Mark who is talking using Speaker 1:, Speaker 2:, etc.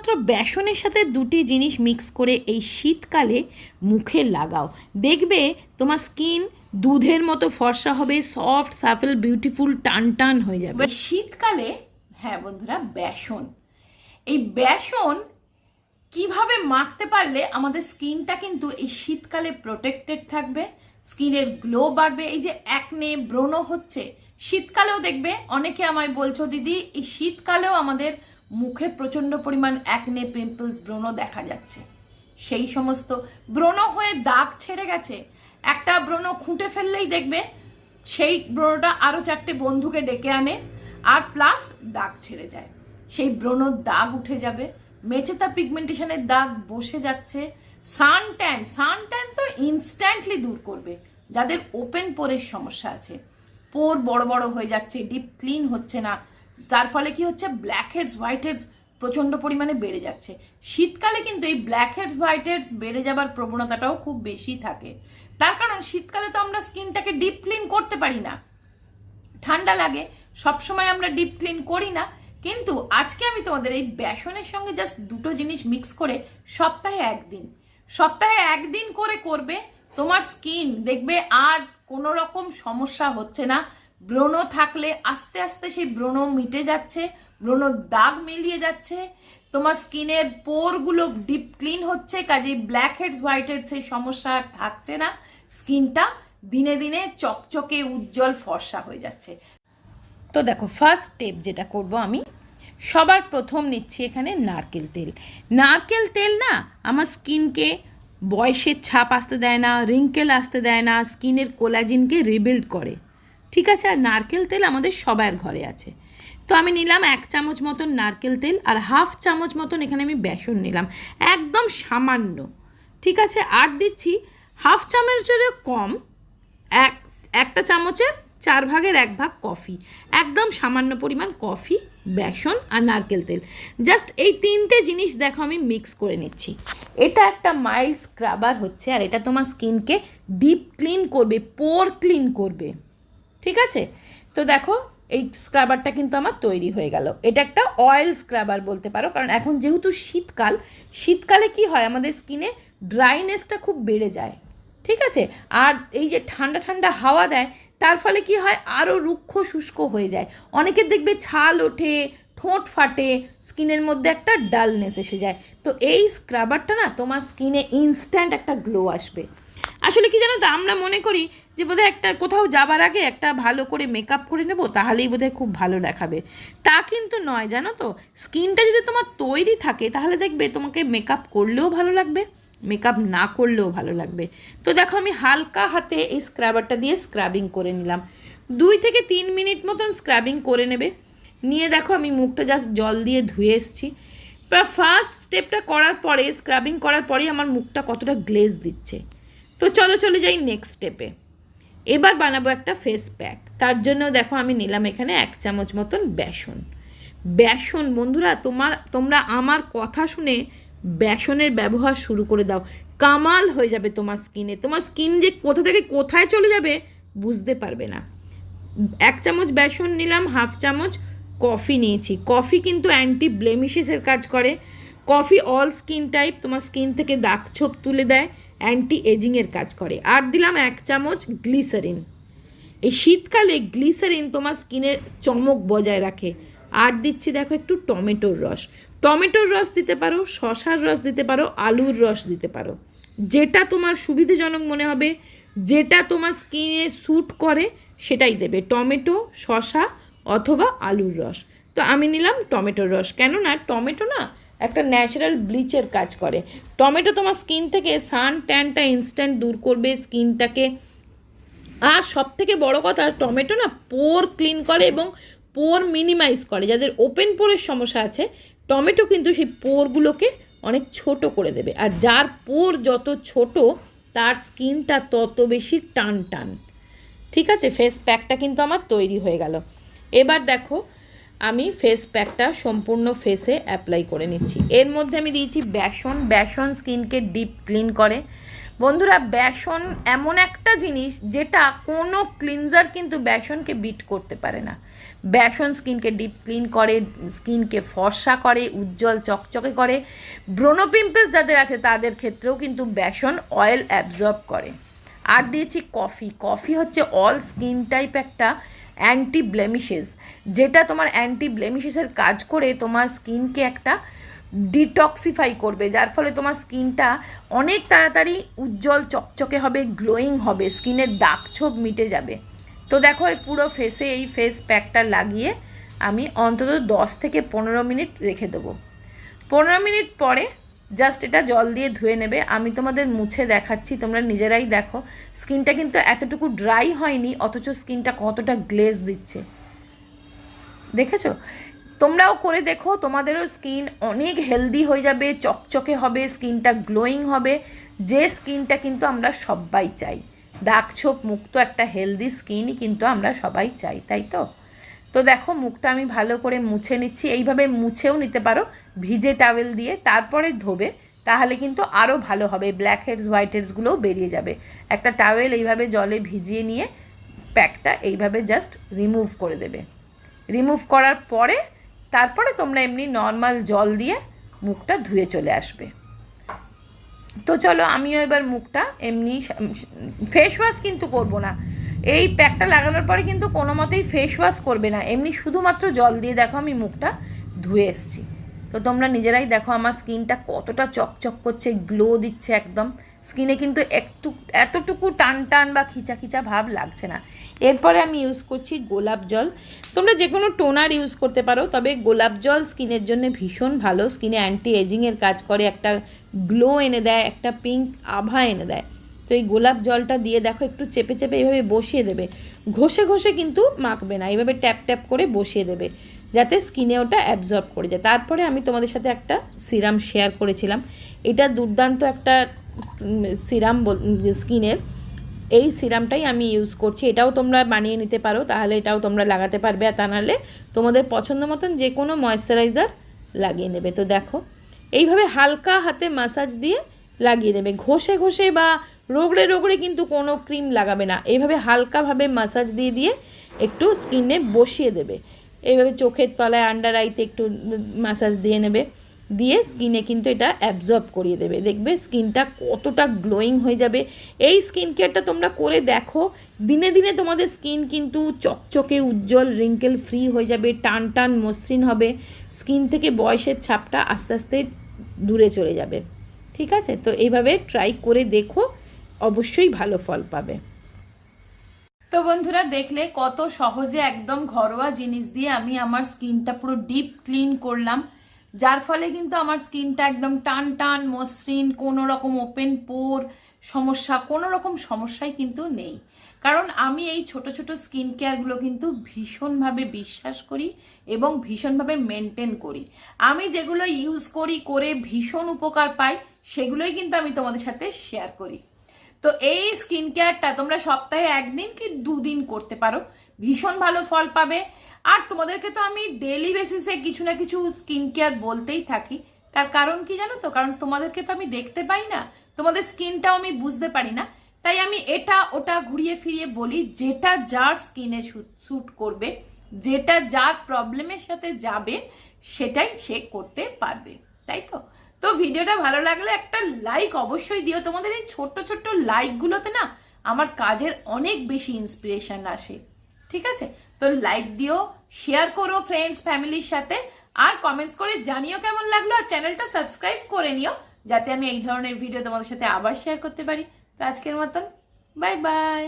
Speaker 1: শুধুমাত্র বেসনের সাথে দুটি জিনিস মিক্স করে এই শীতকালে মুখে লাগাও। দেখবে তোমার স্কিন দুধের মতো ফর্সা হবে, সফট, সাফেল, বিউটিফুল, টান টান হয়ে যাবে। শীতকালে হ্যাঁ বন্ধুরা, বেসন। এই বেসন কীভাবে মাখতে পারলে আমাদের স্কিনটা কিন্তু এই শীতকালে প্রোটেক্টেড থাকবে, স্কিনের গ্লো বাড়বে, এই যে একনে ব্রণ হচ্ছে, শীতকালেও দেখবে, অনেকে আমায় বলছো, দিদি, এই শীতকালেও আমাদের মুখে প্রচণ্ড পরিমাণ একনে পিম্পলস ব্রণ দেখা যাচ্ছে। সেই সমস্ত ব্রণ হয়ে দাগ ছেড়ে গেছে। একটা ব্রণ খুঁটে ফেললেই দেখবে সেই ব্রণটা আরও চারটে বন্ধুকে ডেকে আনে আর প্লাস দাগ ছেড়ে যায়। সেই ব্রণর দাগ উঠে যাবে, মেচেতা পিগমেন্টেশনের দাগ বসে যাচ্ছে। সান ট্যান সান ট্যান তো ইনস্ট্যান্টলি দূর করবে। যাদের ওপেন পোরের সমস্যা আছে। পোর বড় বড় হয়ে যাচ্ছে ডিপ ক্লিন হচ্ছে না। তার ফলে কি হচ্ছে? ব্ল্যাক হেডস হোয়াইট হেডস প্রচণ্ড পরিমাণে বেড়ে যাচ্ছে। শীতকালে কিন্তু এই ব্ল্যাক হেডস হোয়াইট হেডস বেড়ে যাবার প্রবণতাটাও খুব বেশি থাকে। তার কারণ শীতকালে তো আমরা স্কিনটাকে ডিপ ক্লিন করতে পারি না। ঠান্ডা লাগে, সবসময় আমরা ডিপ ক্লিন করি না। কিন্তু আজকে আমি তোমাদের এই বেসনের সঙ্গে জাস্ট দুটো জিনিস মিক্স করে সপ্তাহে একদিন সপ্তাহে একদিন করে করবে, তোমার স্কিন দেখবে আর কোনো রকম সমস্যা হচ্ছে না। ব্রণ থাকলে আস্তে আস্তে সেই ব্রণ মিটে যাচ্ছে, ব্রণ দাগ মিলিয়ে যাচ্ছে, তোমার স্কিনের পোরগুলো ডিপ ক্লিন হচ্ছে কাজে ব্ল্যাক হেডস, হোয়াইট হেডস সেই সমস্যা আর থাকছে না। স্কিনটা দিনে দিনে চকচকে, উজ্জ্বল, ফর্সা হয়ে যাচ্ছে। তো দেখো ফার্স্ট স্টেপ যেটা করব আমি, সবার প্রথম নিচ্ছি এখানে নারকেল তেল। নারকেল তেল না, আমার স্কিনকে বয়সের ছাপ আসতে দেয় না, রিঙ্কেল আসতে দেয় না, স্কিনের কোলাজিনকে রিবিল্ড করে। ঠিক আছে, আর নারকেল তেল আমাদের সবার ঘরে আছে। তো আমি নিলাম এক চামচ মতন নারকেল তেল, আর হাফ চামচ মতন এখানে আমি বেসন নিলাম। একদম সামান্য, ঠিক আছে? আর দিচ্ছি হাফ চামচেরও কম, এক, একটা চামচের চার ভাগের এক ভাগ কফি। একদম সামান্য পরিমাণ কফি, বেসন আর নারকেল তেল। জাস্ট এই তিনটে জিনিস দেখো আমি মিক্স করে নিচ্ছি। এটা একটা মাইল্ড স্ক্রাবার হচ্ছে, আর এটা তোমার স্কিনকে ডিপ ক্লিন করবে, পোর ক্লিন করবে। ঠিক আছে? তো দেখো, এই স্ক্রাবারটা কিন্তু আমার তৈরি হয়ে গেল। এটা একটা অয়েল স্ক্রাবার বলতে পারো, কারণ এখন যেহেতু শীতকাল, শীতকালে কি হয়, আমাদের স্কিনে ড্রাইনেসটা খুব বেড়ে যায়। ঠিক আছে? আর এই যে ঠান্ডা ঠান্ডা হাওয়া দেয়, তার ফলে কি হয় আরও রুক্ষ, শুষ্ক হয়ে যায়। অনেকের দেখবে ছাল ওঠে, ঠোঁট ফাটে স্কিনের মধ্যে একটা ডালনেস এসে যায়। তো এই স্ক্রাবারটা না তোমার স্কিনে ইনস্ট্যান্ট একটা গ্লো আসবে। আসলে কি জানো তো, আমরা মনে করি যে বোধহয় একটা কোথাও যাবার আগে একটা ভালো করে মেকআপ করে নেব, তাহলেই বোধহয় খুব ভালো দেখাবে। তা কিন্তু নয়, জানো তো, স্কিনটা যদি তোমার তৈরি থাকে, তাহলে দেখবে তোমাকে মেকআপ করলেও ভালো লাগবে মেকআপ না করলেও ভালো লাগবে। তো দেখো, আমি হালকা হাতে এই স্ক্রাবারটা দিয়ে স্ক্রাবিং করে নিলাম। দুই থেকে তিন মিনিট মতন স্ক্রাবিং করে নেবে। নিয়ে দেখো, আমি মুখটা জাস্ট জল দিয়ে ধুয়ে এসেছি। ফার্স্ট স্টেপটা করার পরে স্ক্রাবিং করার পরেই আমার মুখটা কতটা গ্লেজ দিচ্ছে। তো চলো, চলে যাই নেক্সট স্টেপে এবার বানাবো একটা ফেস প্যাক তার জন্য দেখো, আমি নিলাম এখানে এক চামচ মতন বেসন। বেসন, বন্ধুরা, তোমার, তোমরা আমার কথা শুনে বেসনের ব্যবহার শুরু করে দাও। কামাল হয়ে যাবে তোমার স্কিনে তোমার স্কিন যে কোথা থেকে কোথায় চলে যাবে বুঝতে পারবে না। এক চামচ বেসন নিলাম, হাফ চামচ কফি নিয়েছি। কফি কিন্তু অ্যান্টি ব্লেমিশেসের কাজ করে। কফি অল স্কিন টাইপ তোমার স্কিন থেকে দাগ ছোপ তুলে দেয়। অ্যান্টি এজিংয়ের কাজ করে। আর দিলাম এক চামচ গ্লিসারিন এই শীতকালে গ্লিসারিন তোমার স্কিনের চমক বজায় রাখে। আর দিচ্ছি দেখো একটু টমেটোর রস। টমেটোর রস দিতে পারো, শশার রস দিতে পারো, আলুর রস দিতে পারো। যেটা তোমার সুবিধাজনক মনে হবে, যেটা তোমার স্কিনে স্যুট করে, সেটাই দেবে। টমেটো, শশা অথবা আলুর রস। তো আমি নিলাম টমেটোর রস। কেননা টমেটো না একটা ন্যাচারাল ব্লিচের কাজ করে। টমেটো তোমার স্কিন থেকে সান ট্যানটা ইনস্ট্যান্ট দূর করবে স্কিনটাকে আর সব থেকে বড় কথা, টমেটো না পোর ক্লিন করে এবং পোর মিনিমাইজ করে। যাদের ওপেন পোরের সমস্যা আছে, টমেটো কিন্তু সেই পোরগুলোকে অনেক ছোট করে দেবে। আর যার পোর যত ছোট, তার স্কিনটা তত বেশি টান টান। ঠিক আছে? ফেস প্যাকটা কিন্তু আমার তৈরি হয়ে গেল। এবার দেখো আমি ফেস প্যাকটা সম্পূর্ণ ফেসে অ্যাপ্লাই করে নিচ্ছি। এর মধ্যে আমি দিয়েছি বেসন। বেসন স্কিনকে ডিপ ক্লিন করে। বন্ধুরা, বেসন এমন একটা জিনিস যেটা কোনো ক্লিনজার কিন্তু বেসনকে বিট করতে পারে না। বেসন স্কিনকে ডিপ ক্লিন করে, স্কিনকে ফর্সা করে, উজ্জ্বল চকচকে করে। ব্রোনো পিম্পলস যাদের আছে তাদের ক্ষেত্রেও কিন্তু বেসন অয়েল অ্যাবজর্ব করে। আর দিয়েছি কফি কফি হচ্ছে অল স্কিন টাইপ একটা অ্যান্টি ব্লেমিশেস যেটা তোমার অ্যান্টি ব্লেমিশেসের কাজ করে তোমার স্কিনকে একটা ডিটক্সিফাই করবে, যার ফলে তোমার স্কিনটা অনেক তাড়াতাড়ি উজ্জ্বল, চকচকে হবে গ্লোয়িং হবে, স্কিনের দাগ ছোপ মিটে যাবে। তো দেখো, এই পুরো ফেসে এই ফেস প্যাকটা লাগিয়ে আমি অন্তত দশ থেকে পনেরো মিনিট রেখে দেবো। পনেরো মিনিট পরে জাস্ট এটা জল দিয়ে ধুয়ে নেবে। আমি তোমাদের মুছে দেখাচ্ছি, তোমরা নিজেরাই দেখো। স্কিনটা কিন্তু এতটুকু ড্রাই হয়নি, অথচ স্কিনটা কতটা গ্লেজ দিচ্ছে। দেখেছ? তোমরাও করে দেখো, তোমাদেরও স্কিন অনেক হেলদি হয়ে যাবে, চকচকে হবে, স্কিনটা গ্লোয়িং হবে। যে স্কিনটা কিন্তু আমরা সবাই চাই। দাগ ছোপ মুক্ত একটা হেলদি স্কিনই কিন্তু আমরা সবাই চাই, তাই তো? তো দেখো, মুখটা আমি ভালো করে মুছে নিচ্ছি। এইভাবে মুছেও নিতে পারো। ভিজে টাওয়েল দিয়ে তারপরে ধোবে, তাহলে কিন্তু আরও ভালো হবে। ব্ল্যাক হেডস হোয়াইট হেডসগুলোও বেরিয়ে যাবে। একটা টাওয়েল এইভাবে জলে ভিজিয়ে নিয়ে প্যাকটা এইভাবে জাস্ট রিমুভ করে দেবে। রিমুভ করার পরে তারপরে তোমরা এমনি নর্মাল জল দিয়ে মুখটা ধুয়ে চলে আসবে। তো চলো, আমিও এবার মুখটা এমনি ফেস ওয়াশ কিন্তু করব না। এই প্যাকটা লাগানোর পরে কিন্তু কোনো মতেই ফেস ওয়াশ করবে না। এমনি শুধুমাত্র জল দিয়ে দেখো আমি মুখটা ধুয়ে এসছি। তো তোমরা নিজেরাই দেখো আমার স্কিনটা কতটা চকচক করছে গ্লো দিচ্ছে একদম। স্কিনে কিন্তু একটু, এতটুকু টান টান বা খিচা খিচা ভাব লাগছে না। এরপরে আমি ইউজ করছি গোলাপ জল। তোমরা যে কোনো টোনার ইউজ করতে পারো, তবে গোলাপ জল স্কিনের জন্য ভীষণ ভালো। স্কিনে অ্যান্টি এজিংয়ের কাজ করে, একটা গ্লো এনে দেয়, একটা পিঙ্ক আভা এনে দেয়। তো এই গোলাপ জলটা দিয়ে দেখো একটু চেপে চেপে এইভাবে বসিয়ে দেবে। ঘষে ঘষে কিন্তু মাখবে না এইভাবে ট্যাপ ট্যাপ করে বসিয়ে দেবে, যাতে স্কিনে ওটা অ্যাবজর্ব করে যায়। তারপরে আমি তোমাদের সাথে একটা সিরাম শেয়ার করেছিলাম। এটা দুর্দান্ত একটা সিরাম স্কিনের, এই সিরামটাই আমি ইউজ করছি। এটাও তোমরা বানিয়ে নিতে পারো, তাহলে এটাও তোমরা লাগাতে পারবে, আর তা নাহলে তোমাদের পছন্দ মতন যে কোনো ময়শ্চারাইজার লাগিয়ে নেবে। তো দেখো, এইভাবে হালকা হাতে মাসাজ দিয়ে লাগিয়ে দেবে। ঘষে ঘষে বা রোগড়ে রোগড়ে কিন্তু কোনো ক্রিম লাগাবে না। এইভাবে হালকাভাবে মাসাজ দিয়ে দিয়ে একটু স্কিনে বসিয়ে দেবে। এইভাবে চোখের তলায় আন্ডার আইতে একটু মাসাজ দিয়ে নেবে। দিয়ে স্কিনে কিন্তু এটা অ্যাবজর্ব করিয়ে দেবে। দেখবে স্কিনটা কতটা গ্লোয়িং হয়ে যাবে। এই স্কিন কেয়ারটা তোমরা করে দেখো। দিনে দিনে তোমাদের স্কিন কিন্তু চকচকে, উজ্জ্বল রিঙ্কেল ফ্রি হয়ে যাবে, টান টান মসৃণ হবে। স্কিন থেকে বয়সের ছাপটা আস্তে আস্তে দূরে চলে যাবে। ঠিক আছে? তো এইভাবে ট্রাই করে দেখো। অবশ্যই ভালো ফল পাবে। তো বন্ধুরা, দেখলে কত সহজে একদম ঘরোয়া জিনিস দিয়ে আমি আমার স্কিনটা পুরো ডিপ ক্লিন করলাম। যার ফলে কিন্তু আমার স্কিনটা একদম টান টান, মসৃণ, কোনো রকম ওপেন পোর, সমস্যা, কোনো রকম সমস্যাই কিন্তু নেই। কারণ আমি এই ছোট ছোট স্কিন কেয়ারগুলো কিন্তু ভীষণভাবে বিশ্বাস করি এবং ভীষণভাবে মেনটেন করি। আমি যেগুলো ইউজ করি, করে ভীষণ উপকার পাই, সেগুলোই কিন্তু আমি তোমাদের সাথে শেয়ার করি। তো এই স্কিন কেয়ারটা তোমরা সপ্তাহে একদিন কি দুদিন করতে পারো। ভীষণ ভালো ফল পাবে। আর তোমাদেরকে তো আমি ডেলি বেসিসে কিছু না কিছু স্কিন কেয়ার বলতেই থাকি। তার কারণ কি জানো তো? কারণ তোমাদেরকে তো আমি দেখতে পাই না। তোমাদের স্কিনটাও আমি বুঝতে পারি না। তাই আমি এটা, ওটা ঘুরিয়ে ফিরিয়ে বলি, যেটা যার স্কিনে স্যুট করবে, যেটা যার প্রবলেমের সাথে যাবে, সেটাই সে করতে পারবে। তাই তো? তো ভিডিওটা ভালো লাগলে একটা লাইক অবশ্যই দিও। তোমাদের এই ছোট্ট ছোট্ট লাইকগুলোতে না আমার কাজের অনেক বেশি ইন্সপিরেশন আসে। ঠিক আছে? তো লাইক দিও শেয়ার করো ফ্রেন্ডস ফ্যামিলির সাথে। আর কমেন্টস করে জানিও কেমন লাগল আর চ্যানেলটা সাবস্ক্রাইব করে নিও, যাতে আমি এই ধরনের ভিডিও তোমাদের সাথে আবার শেয়ার করতে পারি। তো আজকের মতন বাই বাই